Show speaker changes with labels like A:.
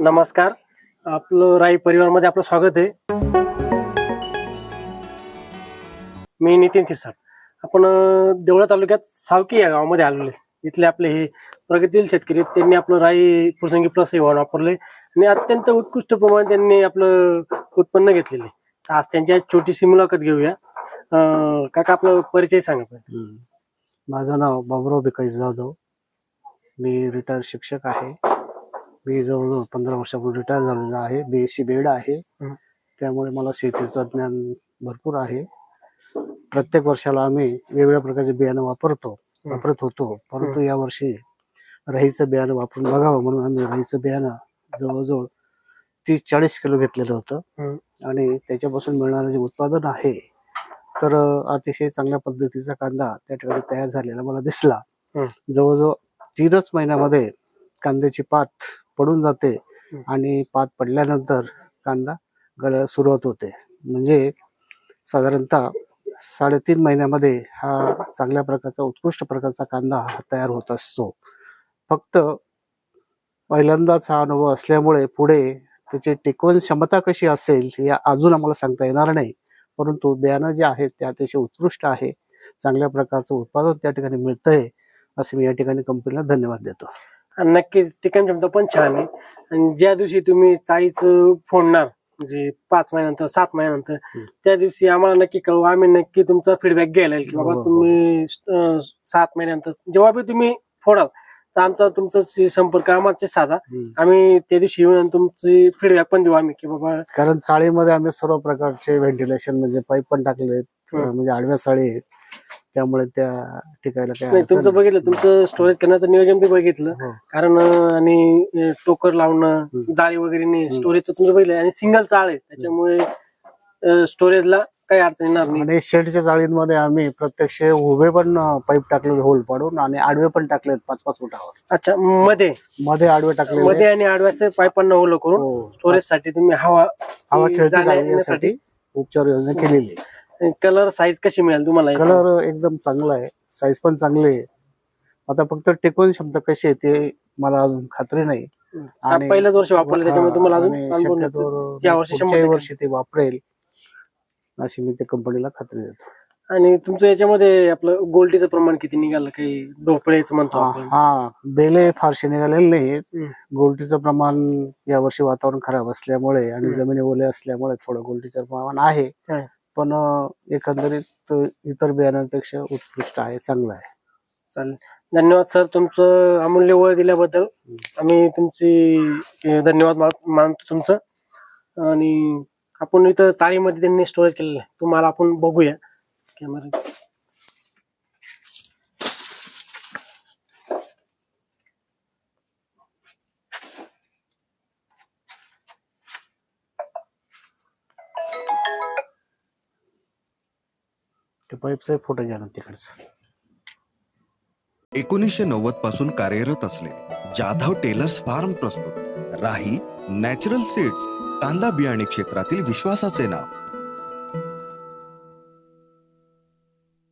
A: नमस्कार. आपलं राई परिवारमध्ये आपलं स्वागत आहे. मी नितीन शिरसाट. आपण देवळा तालुक्यात सावकी या गावामध्ये आलेले आहे. इथले आपले हे प्रगतील शेतकरी आहेत. त्यांनी आपलं राई प्रसंगी प्लस हे वाहन वापरले आणि अत्यंत उत्कृष्ट प्रमाणे त्यांनी आपलं उत्पन्न घेतलेले आज त्यांची छोटीशी मुलाखत घेऊया. काका आपला परिचय सांगा
B: माझं नाव बाबुराव बिकाश जाधव. मी रिटायर शिक्षक आहे. मी जवळजवळ पंधरा वर्षापूर्वी रिटायर झालेलो आहे. बी एस सी बेड आहे. त्यामुळे मला शेतीचं ज्ञान भरपूर आहे. प्रत्येक वर्षाला आम्ही वेगवेगळ्या प्रकारचे बियाणं वापरतो. वापरत होतो. परंतु यावर्षी राईचं बियाणं वापरून बघावं म्हणून आम्ही राईचं बियाणं जवळजवळ तीस चाळीस किलो घेतलेलं होतं. आणि त्याच्यापासून मिळणारं जे उत्पादन आहे तर अतिशय चांगल्या पद्धतीचा कांदा त्या ठिकाणी तयार झालेला मला दिसला. जवळजवळ तीनच महिन्यामध्ये कांद्याची पात पडून जाते. आणि पात पडल्यानंतर कांदा गळायला सुरुवात होते. म्हणजे साधारणतः साडेतीन महिन्यामध्ये हा चांगल्या प्रकारचा उत्कृष्ट प्रकारचा कांदा हा तयार होत असतो. फक्त पहिल्यांदाच हा अनुभव असल्यामुळे पुढे त्याची टिकवण क्षमता कशी असेल हे अजून आम्हाला सांगता येणार नाही. परंतु बियाणं जे आहे ते अतिशय उत्कृष्ट आहे. चांगल्या प्रकारचं उत्पादन त्या ठिकाणी मिळतंय असे मी या ठिकाणी कंपनीला धन्यवाद देतो.
A: आणि नक्कीच टिकन क्षमता पण छान आहे आणि ज्या दिवशी तुम्ही चाळीस फोडणार म्हणजे पाच महिन्यानंतर सात महिन्यानंतर. त्या दिवशी आम्हाला नक्की कळू आम्ही नक्की तुमचा फीडबॅक घ्यायला येईल की बाबा. तुम्ही अं, सात महिन्यानंतर जेव्हा बी तुम्ही फोडाल तर आमचा तुमचा संपर्क आम्हाला साधा आम्ही त्या दिवशी येऊन तुमची फीडबॅक पण देऊ आम्ही की बाबा
B: कारण चाळीमध्ये आम्ही सर्व प्रकारचे व्हेंटिलेशन म्हणजे पाईप पण टाकले आहेत
A: हम्म.
B: म्हणजे आडव्या चाळी आहेत त्यामुळे त्या टिकायला काय
A: नाही
B: अडचण
A: तुमचं बघितलं तुमचं स्टोरेज करण्याचं नियोजन बी बघितलं.
B: हो.
A: कारण अं, आणि टोकर लावणं
B: हम्म.
A: जाळी वगैरे नाही. स्टोरेजचं तुमचं बघितलं. आणि सिंगल चाळ आहे. त्याच्यामुळे स्टोरेजला काही अडचण येणार नाही.
B: आणि शेडच्या चाळींमध्ये आम्ही प्रत्यक्ष उभे पण पाईप टाकलेले होल पाडून आणि आडवे पण टाकलेत पाच पाच फुटावर.
A: अच्छा मध्ये?
B: मध्ये आडवे टाकलेले.
A: मध्ये आणि आडव्याचे पाईपांना ओलं करून
B: हो.
A: स्टोरेजसाठी तुम्ही हवा
B: हवा खेळती
A: जाण्या-
B: राहील यासाठी उपचार योजना केलेली आहे.
A: कलर साईज कशी मिळेल तुम्हाला?
B: कलर एकदम चांगला आहे. साईज पण चांगली आहे. आता फक्त टिकवून क्षमता कशी आहे ते मला अजून खात्री नाही.
A: पहिलंच वर्ष वापरलं त्याच्यामुळे तुम्हाला अजून नाही. या वर्षी
B: ते वापरेल. अशी मी त्या कंपनीला खात्री देतो.
A: आणि तुमचं याच्यामध्ये आपलं गोल्टीचं प्रमाण किती निघालं? काही ढोपळेच म्हणतो
B: हा बेले फारसे निघालेले
A: हम्म.
B: गोल्टीचं प्रमाण यावर्षी वातावरण खराब असल्यामुळे आणि. जमिनी ओले असल्यामुळे थोडं गोल्टीचं प्रमाण आहे. पण एकंदरीत इतर बियाण्यांपेक्षा उत्कृष्ट आहे चांगलं आहे.
A: चालेल. धन्यवाद सर. तुमचं अमूल्य वेळ दिल्याबद्दल आम्ही तुमची धन्यवाद मानतो तुमचं. आणि आपण इथं चाळीमध्ये त्यांनी स्टोरेज केलेलं आहे. तुम्हाला आपण बघूया. कॅमेरा
B: ते पाईपचा फोटो घ्या ना तिकडचं.
C: एकोणीसशे नव्वदपासून कार्यरत असलेले जाधव टेलर्स फार्म प्रस्तुत. राही नॅचरल सीड्स कांदा बियाणे क्षेत्रातील विश्वासाचे नाव.